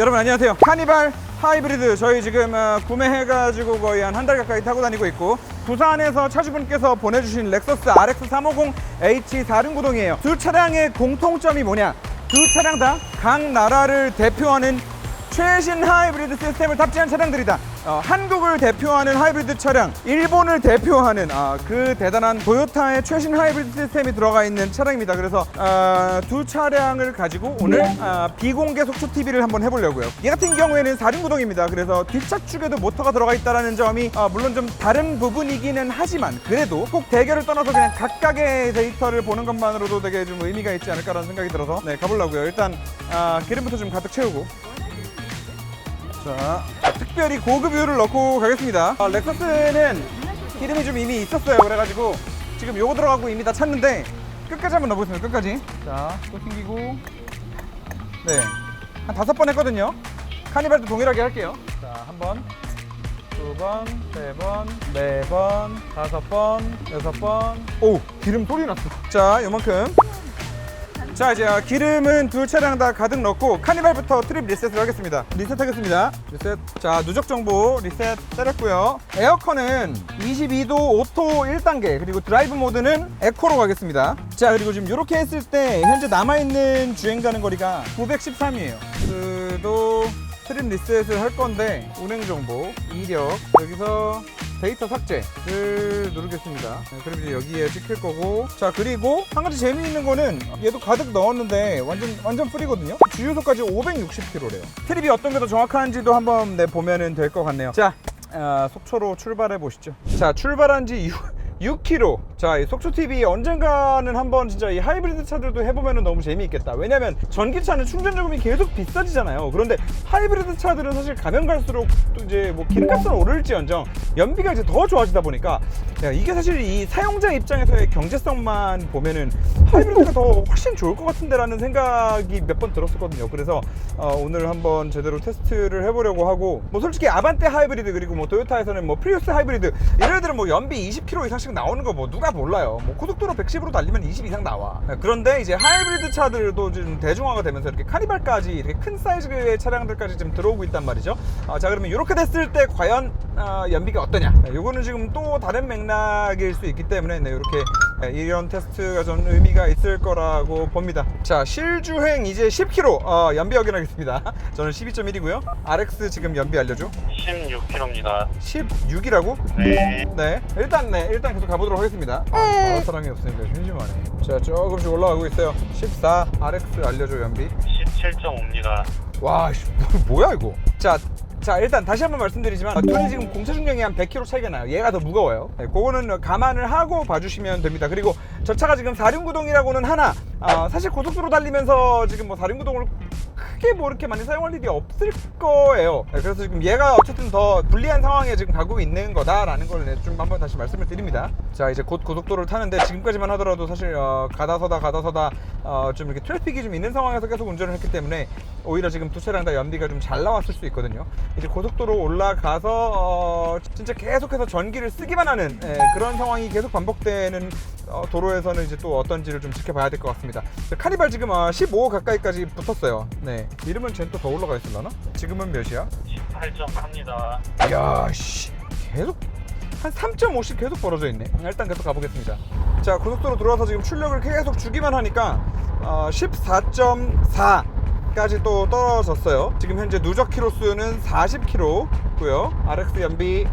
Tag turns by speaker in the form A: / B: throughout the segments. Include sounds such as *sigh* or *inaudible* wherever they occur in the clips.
A: 여러분 안녕하세요. 카니발 하이브리드 저희 지금 어, 구매해가지고 거의 한 한 달 가까이 타고 다니고 있고 부산에서 차주분께서 보내주신 렉서스 RX 350H 4륜구동이에요. 두 차량의 공통점이 뭐냐? 두 차량 다 각 나라를 대표하는 최신 하이브리드 시스템을 탑재한 차량들이다. 어, 한국을 대표하는 하이브리드 차량, 일본을 대표하는 아, 그 대단한 토요타의 최신 하이브리드 시스템이 들어가 있는 차량입니다. 그래서 아, 두 차량을 가지고 오늘 아, 비공개 속초 TV를 한번 해보려고요. 이 같은 경우에는 4륜 구동입니다. 그래서 뒷차축에도 모터가 들어가 있다는 점이 아, 물론 좀 다른 부분이기는 하지만 그래도 꼭 대결을 떠나서 그냥 각각의 데이터를 보는 것만으로도 되게 좀 의미가 있지 않을까라는 생각이 들어서 네 가보려고요. 일단 아, 기름부터 좀 가득 채우고 자, 특별히 고급 유를 넣고 가겠습니다. 아, 렉서스는 기름이 좀 이미 있었어요. 그래가지고 지금 요거 들어가고 이미 다 찼는데 끝까지 한번 넣어보겠습니다. 끝까지. 자, 또 튕기고. 네. 한 다섯 번 했거든요. 카니발도 동일하게 할게요. 자, 한 번, 두 번, 세 번, 네 번, 다섯 번, 여섯 번. 오, 기름 소리 났어. 자, 요만큼. 자 이제 어, 기름은 두 차량 다 가득 넣고 카니발부터 트립 리셋을 하겠습니다. 리셋하겠습니다. 리셋. 자 누적 정보 리셋 때렸고요. 에어컨은 22도 오토 1단계 그리고 드라이브 모드는 에코로 가겠습니다. 자 그리고 지금 이렇게 했을 때 현재 남아있는 주행 가는 거리가 913이에요. 그도 트립 리셋을 할 건데 운행 정보 이력 여기서 데이터 삭제를 누르겠습니다. 네, 그럼 이제 여기에 찍힐 거고. 자, 그리고 한 가지 재미있는 거는 얘도 가득 넣었는데 완전, 완전 프리거든요. 주유소까지 560km래요. 트립이 어떤 게 더 정확한지도 한번 네, 보면은 될것 같네요. 자, 아, 속초로 출발해 보시죠. 자, 출발한 지 6, 6km. 자, 이 속초 TV 언젠가는 한번 진짜 이 하이브리드 차들도 해보면 너무 재미있겠다. 왜냐면 전기차는 충전 요금이 계속 비싸지잖아요. 그런데 하이브리드 차들은 사실 가면 갈수록 또 이제 뭐 기름값은 오를지언정 연비가 이제 더 좋아지다 보니까 야, 이게 사실 이 사용자 입장에서의 경제성만 보면은 하이브리드가 더 훨씬 좋을 것 같은데라는 생각이 몇 번 들었었거든요. 그래서 어, 오늘 한번 제대로 테스트를 해보려고 하고 뭐 솔직히 아반떼 하이브리드 그리고 뭐 토요타에서는 뭐 프리우스 하이브리드 이래들은 뭐 연비 20km 이상씩 나오는 거 뭐 누가 몰라요. 뭐 고속도로 110으로 달리면 20 이상 나와. 네, 그런데 이제 하이브리드 차들도 좀 대중화가 되면서 이렇게 카니발까지 이렇게 큰 사이즈의 차량들까지 좀 들어오고 있단 말이죠. 아, 자 그러면 이렇게 됐을 때 과연 아, 연비가 어떠냐? 네, 요거는 지금 또 다른 맥락일 수 있기 때문에 네, 이렇게 네, 이런 테스트가 좀 의미가 있을 거라고 봅니다. 자 실주행 이제 10km 어, 연비 확인하겠습니다. *laughs* 저는 12.1이고요. RX 지금 연비 알려줘.
B: 16km입니다.
A: 16이라고?
B: 네.
A: 네. 일단 네, 일단 계속 가보도록 하겠습니다. 아, 전화 사랑이 없으니까 심심하네. 자, 조금씩 올라가고 있어요. 14 RX 알려줘 연비.
B: 17.5입니다.
A: 와, 씨, 뭐, 뭐야 이거? 자. 자 일단 다시 한번 말씀드리지만 아, 둘이 지금 공차 중량이 한 100kg 차이가 나요. 얘가 더 무거워요. 네, 그거는 감안을 하고 봐주시면 됩니다. 그리고 저 차가 지금 4륜구동이라고는 하나 아, 사실 고속도로 달리면서 지금 뭐 4륜구동을 크게 뭐 이렇게 많이 사용할 일이 없을 거예요. 네, 그래서 지금 얘가 어쨌든 더 불리한 상황에 지금 가고 있는 거다라는 걸 좀 한번 다시 말씀을 드립니다. 자 이제 곧 고속도로를 타는데 지금까지만 하더라도 사실 어, 가다서다 가다서다 어, 좀 이렇게 트래픽이 좀 있는 상황에서 계속 운전을 했기 때문에 오히려 지금 두 차량 다 연비가 좀 잘 나왔을 수 있거든요. 이제 고속도로 올라가서 어, 진짜 계속해서 전기를 쓰기만 하는 예, 그런 상황이 계속 반복되는 어, 도로에서는 이제 또 어떤지를 좀 지켜봐야 될 것 같습니다. 카니발 지금 어, 15 가까이까지 붙었어요. 네. 이러면 쟤는 또더 올라가 있을라나? 지금은 몇이야?
B: 18.4입니다.
A: 이야, 씨. 계속 한 3.5씩 계속 벌어져 있네. 일단 계속 가보겠습니다. 자, 고속도로 들어와서 지금 출력을 계속 주기만 하니까 어, 14.4까지 또 떨어졌어요. 지금 현재 누적 키로 수는 40km고요. RX 연비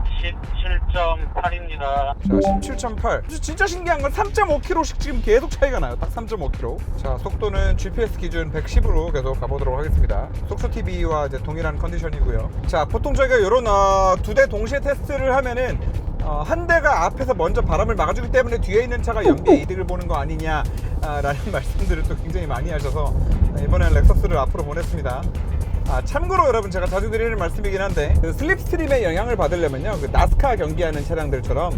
B: 17.8입니다.
A: 자, 17.8. 진짜 신기한 건 3.5km씩 지금 계속 차이가 나요. 딱 3.5km. 자, 속도는 GPS 기준 110으로 계속 가보도록 하겠습니다. 속초 TV와 이제 동일한 컨디션이고요. 자, 보통 저희가 이런 어, 두대 동시에 테스트를 하면은 어, 한 대가 앞에서 먼저 바람을 막아주기 때문에 뒤에 있는 차가 연비의 이득을 보는 거 아니냐라는 *laughs* 말씀들을 또 굉장히 많이 하셔서 이번엔 렉서스를 앞으로 보냈습니다. 아, 참고로 여러분 제가 자주 드리는 말씀이긴 한데 그 슬립스트림의 영향을 받으려면요 그 나스카 경기하는 차량들처럼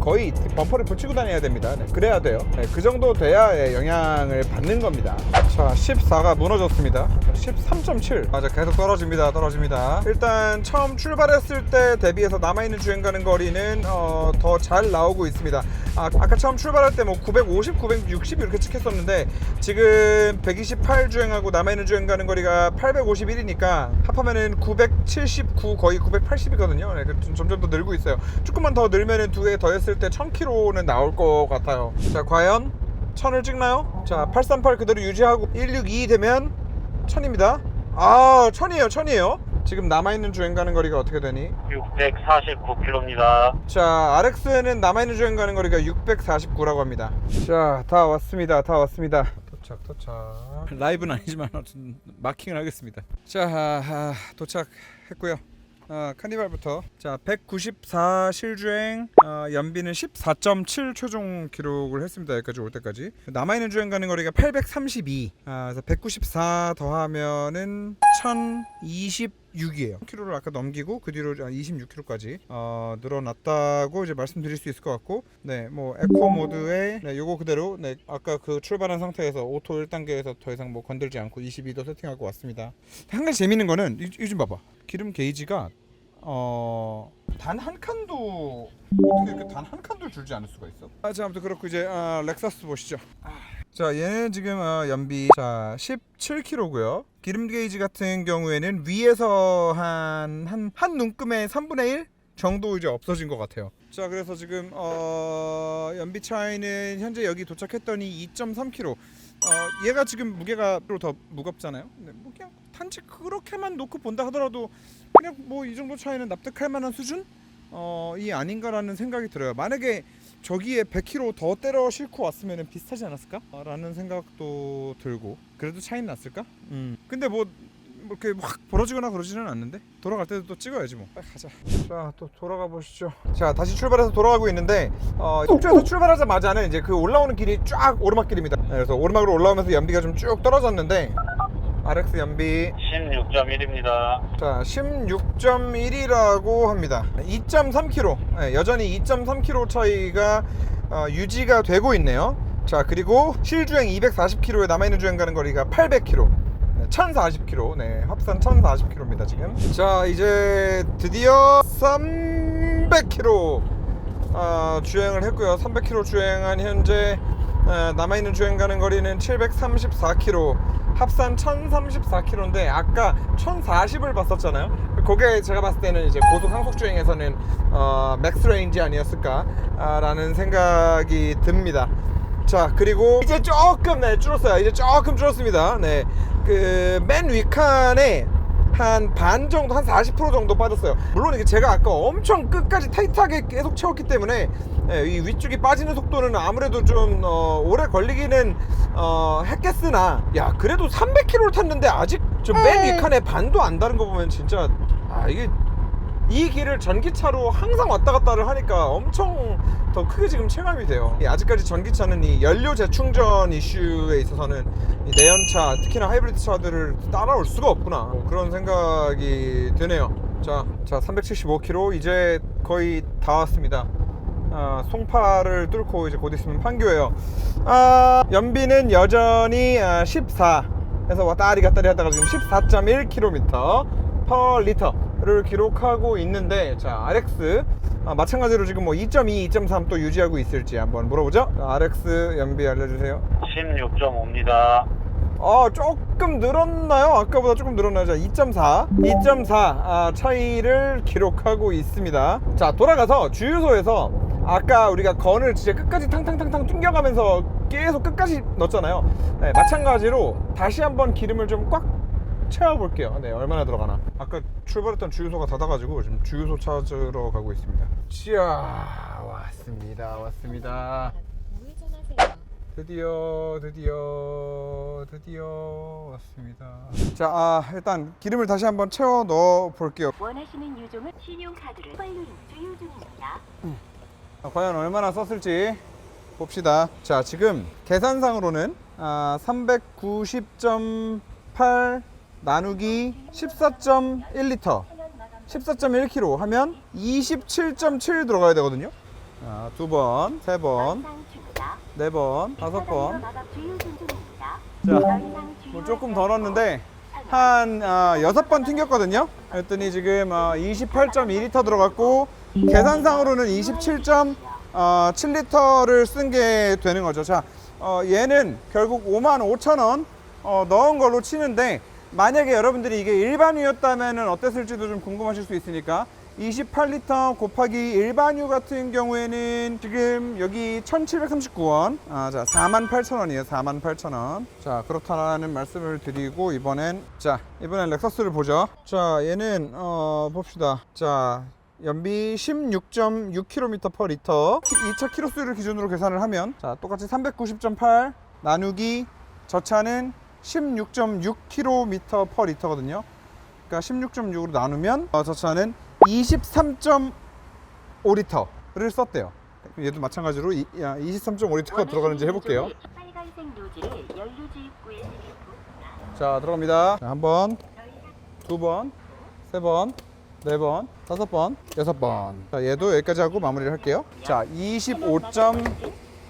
A: 거의 범퍼를 붙이고 다녀야 됩니다. 네, 그래야 돼요. 네, 그 정도 돼야 예, 영향을 받는 겁니다. 자 14가 무너졌습니다. 13.7 맞아 계속 떨어집니다 떨어집니다. 일단 처음 출발했을 때 대비해서 남아있는 주행 가는 거리는 어, 더 잘 나오고 있습니다. 아, 아까 처음 출발할 때 뭐 950, 960 이렇게 찍혔었는데 지금 128 주행하고 남아있는 주행 가는 거리가 851 981이니까 합하면은 979 거의 980이거든요. 네, 점점 더 늘고 있어요. 조금만 더 늘면은 두 개 더 했을 때 1000km는 나올 것 같아요. 자, 과연 1000을 찍나요? 자, 838 그대로 유지하고 162 되면 1000입니다. 아, 1000이에요. 1000이에요. 지금 남아있는 주행 가는 거리가 어떻게 되니?
B: 649km입니다.
A: 자, RX에는 남아있는 주행 가는 거리가 649라고 합니다. 자, 다 왔습니다. 다 왔습니다. 도착, 도착. 라이브는 아니지만 마킹을 하겠습니다. 자, 아, 아, 도착했고요. 아, 카니발부터 자194 실주행 아, 연비는 14.7 최종 기록을 했습니다 여기까지 올 때까지 남아있는 주행 가는 거리가 832 아, 그래서 194 더하면은 1026이에요 km를 아까 넘기고 그 뒤로 26km까지 어, 늘어났다고 이제 말씀드릴 수 있을 것 같고 네 뭐 에코 모드에 네, 요거 그대로 네 아까 그 출발한 상태에서 오토 1단계에서 더 이상 뭐 건들지 않고 22도 세팅하고 왔습니다 한 가지 재밌는 거는 이, 이좀 봐봐 기름 게이지가 어, 단 한 칸도 어떻게 이렇게 단 한 칸도 줄지 않을 수가 있어? 아, 자, 아무튼 그렇고 이제 아, 렉사스 보시죠. 아, 자, 얘는 지금 어, 연비 자 17kg고요. 기름 게이지 같은 경우에는 위에서 한 한 한 눈금의 3분의 1 정도 이제 없어진 것 같아요. 자, 그래서 지금 어, 연비 차이는 현재 여기 도착했더니 2.3kg. 어, 얘가 지금 무게가 더 무겁잖아요. 네, 뭐 그냥 단지 그렇게만 놓고 본다 하더라도 그냥 뭐 이 정도 차이는 납득할 만한 수준? 어, 이 아닌가라는 생각이 들어요. 만약에 저기에 100kg 더 때려 싣고 왔으면 비슷하지 않았을까? 아, 라는 생각도 들고. 그래도 차이는 났을까? 음. 근데 뭐, 뭐 이렇게 확 벌어지거나 그러지는 않는데? 돌아갈 때도 또 찍어야지 뭐. 빨리 가자. 자 또 돌아가 보시죠. 자 다시 출발해서 돌아가고 있는데 어, 속초에서 출발하자마자는 이제 그 올라오는 길이 쫙 오르막길입니다. 네, 그래서 오르막으로 올라오면서 연비가 좀 쭉 떨어졌는데 RX 연비
B: 16.1입니다.
A: 자, 16.1이라고 합니다. 2.3km. 네, 여전히 2.3km 차이가 어, 유지가 되고 있네요. 자, 그리고 실주행 240km에 남아있는 주행 가는 거리가 800km. 네, 1040km. 네, 합산 1040km입니다, 지금. 자, 이제 드디어 300km 어, 주행을 했고요. 300km 주행한 현재 어, 남아있는 주행 가는 거리는 734km. 합산 1034km인데 아까 1040을 봤었잖아요. 그게 제가 봤을 때는 이제 고속 항속 주행에서는 어, 맥스 레인지 아니었을까라는 생각이 듭니다. 자 그리고 이제 조금 네 줄었어요. 이제 조금 줄었습니다. 네그 맨 위칸에 한 반 정도 한 40% 정도 빠졌어요. 물론 이게 제가 아까 엄청 끝까지 타이트하게 계속 채웠기 때문에 예, 이 위쪽이 빠지는 속도는 아무래도 좀 어, 오래 걸리기는 어, 했겠으나 야 그래도 300km를 탔는데 아직 좀맨 위칸에 반도 안 다른 거 보면 진짜 아 이게 이 길을 전기차로 항상 왔다 갔다를 하니까 엄청 더 크게 지금 체감이 돼요. 이 아직까지 전기차는 이 연료 재충전 이슈에 있어서는 이 내연차, 특히나 하이브리드 차들을 따라올 수가 없구나. 뭐 그런 생각이 드네요. 자, 자 375km 이제 거의 다 왔습니다. 아, 송파를 뚫고 이제 곧 있으면 판교예요. 아, 연비는 여전히 아, 14. 해서 왔다리 갔다리 하다가 지금 14.1km per 리터 를 기록하고 있는데 자 RX 아, 마찬가지로 지금 뭐 2.2, 2.3 또 유지하고 있을지 한번 물어보죠. 자, RX 연비 알려주세요.
B: 16.5입니다.
A: 어 조금 늘었나요? 아까보다 조금 늘었나요? 자 2.4 2.4 아, 차이를 기록하고 있습니다 자 돌아가서 주유소에서 아까 우리가 건을 진짜 끝까지 탕탕탕탕 튕겨가면서 계속 끝까지 넣었잖아요 네, 마찬가지로 다시 한번 기름을 좀 꽉 채워볼게요 네 얼마나 들어가나 아까 출발했던 주유소가 닫아가지고 지금 주유소 찾으러 가고 있습니다 자 왔습니다 왔습니다. 드디어 드디어 드디어 왔습니다. 자, 아, 일단 기름을 다시 한번 채워 넣어 볼게요.
C: 원하시는 유종은 신용카드를 팔로잉 주유 중입니다.
A: 아, 과연 얼마나 썼을지 봅시다. 자, 지금 계산상으로는 아, 390.8 나누기 14.1리터 14.1kg 하면 27.7 들어가야 되거든요. 자, 두 번, 세 번, 네 번, 다섯 번. 자, 뭐 조금 더 넣었는데 한 아, 여섯 번 튕겼거든요. 그랬더니 지금 어, 28.2리터 들어갔고 계산상으로는 27.7리터를 쓴 게 되는 거죠. 자, 어, 얘는 결국 5만 5천 원 어, 넣은 걸로 치는데 만약에 여러분들이 이게 일반유였다면 어땠을지도 좀 궁금하실 수 있으니까 28리터 곱하기 일반유 같은 경우에는 지금 여기 1739원. 아, 자 48,000원이에요 48,000원. 자 그렇다는 말씀을 드리고 이번엔 자 이번엔 렉서스를 보죠. 자 얘는 어 봅시다. 자 연비 16.6km per 리터. 2차 키로수를 기준으로 계산을 하면 자 똑같이 390.8 나누기 저 차는 16.6km per 리터거든요. 그러니까 16.6으로 나누면 어, 저 차는 23.5리터를 썼대요. 얘도 마찬가지로 23.5리터가 들어가는지 해볼게요.
C: 빨간색 노즐을 연료 주입구에 들이고
A: 자 들어갑니다. 자, 한 번 두 번 세 번 네 번 다섯 번 여섯 번 자 얘도 여기까지 하고 마무리를 할게요. 자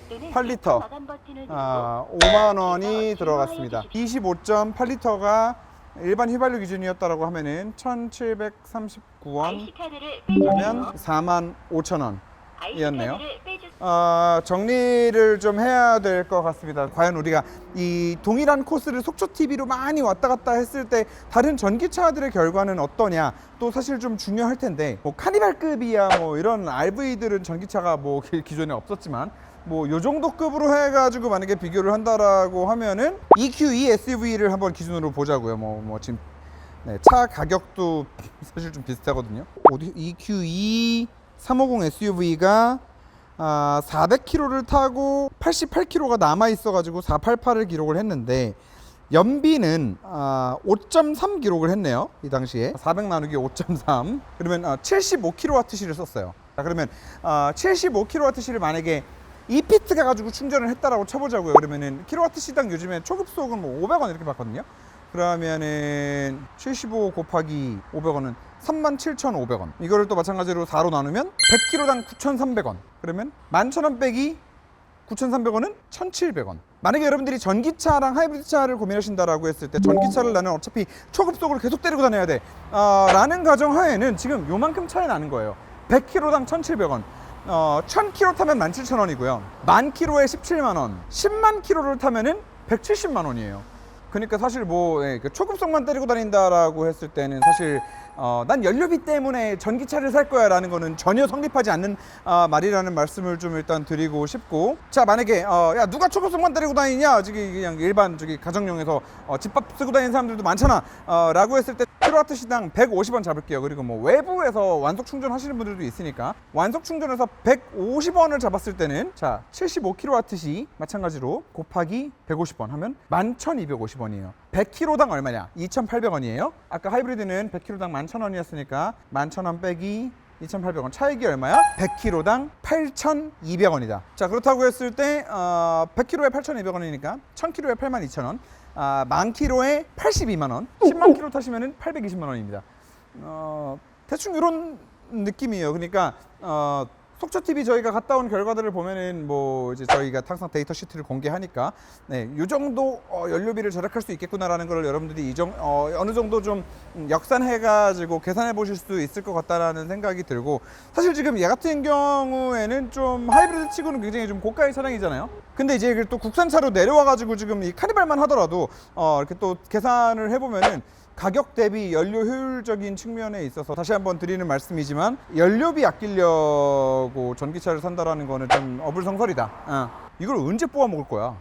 A: 25.8리터 아, 5만 원이 들어갔습니다. 25.8리터가 일반 휘발유 기준이었다라고 하면은 1,739원
C: IC 카드를
A: 그러면
C: 빼주세요.
A: 4만 5천 원. 이었네요. 어, 정리를 좀 해야 될 것 같습니다. 과연 우리가 이 동일한 코스를 속초 TV로 많이 왔다 갔다 했을 때 다른 전기차들의 결과는 어떠냐? 또 사실 좀 중요할 텐데 뭐 카니발급이야 뭐 이런 RV들은 전기차가 뭐 기- 기존에 없었지만 뭐 요 정도 급으로 해가지고 만약에 비교를 한다라고 하면은 EQ2 SUV를 한번 기준으로 보자고요. 뭐 뭐 지금 네, 차 가격도 사실 좀 비슷하거든요. EQ2 350 SUV가 아, 400km를 타고 88km가 남아 있어가지고 488을 기록을 했는데 연비는 아, 5.3 기록을 했네요. 이 당시에 400 나누기 5.3 그러면 아, 75kWh를 썼어요. 자 그러면 아, 75kWh를 만약에 이피트 가 가지고 충전을 했다라고 쳐보자고요. 그러면은 킬로와트 시당 요즘에 초급속은 뭐 500원 이렇게 받거든요. 그러면은 75 곱하기 500원은 37,500원. 이거를 또 마찬가지로 4로 나누면 100kg당 9,300원. 그러면 11,000원 빼기 9,300원은 1,700원. 만약에 여러분들이 전기차랑 하이브리드차를 고민하신다라고 했을 때 전기차를 나는 어차피 초급속으로 계속 때리고 다녀야 돼. 아, 라는 가정 하에는 지금 요만큼 차이 나는 거예요. 100kg당 1,700원. 어, 1000km 타면 17,000원이고요. 만 킬로에 17만 원. 10만 킬로를 타면은 170만 원이에요. 그러니까 사실 뭐 예, 그 초급속만 때리고 다닌다라고 했을 때는 사실 어, 난 연료비 때문에 전기차를 살 거야 라는 거는 전혀 성립하지 않는 아, 말이라는 말씀을 좀 일단 드리고 싶고. 자 만약에 어, 야 누가 초급속만 때리고 다니냐? 저기 그냥 일반 저기 가정용에서 어, 집밥 쓰고 다니는 사람들도 많잖아. 어, 라고 했을 때 킬로와트 시당 150원 잡을게요. 그리고 뭐 외부에서 완속 충전하시는 분들도 있으니까. 완속 충전해서 150원을 잡았을 때는 자 75킬로와트 시 마찬가지로 곱하기 150원 하면 11,250원이에요 100kg당 얼마냐 2,800원이에요 아까 하이브리드는 100kg당 11,000원이었으니까 11,000원 빼기 2,800원 차익이 얼마야? 100kg당 8,200원이다. 자 그렇다고 했을 때 어, 100kg에 8,200원이니까 1,000kg에 82,000원, 아, 만 킬로에 82만 원, 10만 킬로 타시면은 820만 원입니다. 어, 대충 이런 느낌이에요. 그러니까 어, 속초 TV 저희가 갔다 온 결과들을 보면은 뭐 이제 저희가 항상 데이터 시트를 공개하니까 네, 요 정도 어, 연료비를 절약할 수 있겠구나라는 걸 여러분들이 이정 어, 어느 정도 좀 음, 역산해가지고 계산해 보실 수 있을 것 같다라는 생각이 들고 사실 지금 얘 같은 경우에는 좀 하이브리드 치고는 굉장히 좀 고가의 차량이잖아요. 근데 이제 이걸 또 국산차로 내려와가지고 지금 이 카니발만 하더라도 어, 이렇게 또 계산을 해보면은 가격 대비 연료 효율적인 측면에 있어서 다시 한번 드리는 말씀이지만 연료비 아끼려고 전기차를 산다라는 거는 좀 어불성설이다. 어. 이걸 언제 뽑아 먹을 거야?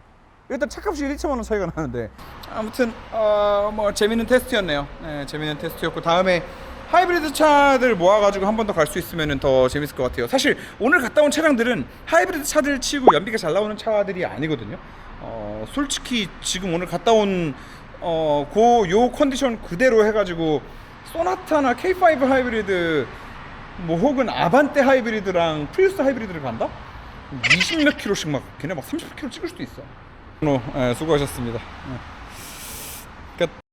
A: 일단 차값이 1, 2천만 원 차이가 나는데 아무튼 어, 뭐 재밌는 테스트였네요. 네, 재밌는 테스트였고 다음에 하이브리드 차들 모아가지고 한 번 더 갈 수 있으면 더 재밌을 것 같아요. 사실 오늘 갔다 온 차량들은 하이브리드 차들 치고 연비가 잘 나오는 차들이 아니거든요. 어, 솔직히 지금 오늘 갔다 온 어, 고 요 컨디션 그대로 해가지고 소나타나 K5 하이브리드 뭐 혹은 아반떼 하이브리드랑 프리우스 하이브리드를 간다? 20몇 킬로씩 막 걔네 막 30 킬로 찍을 수도 있어. 어, 예, 수고하셨습니다. 예. 끝.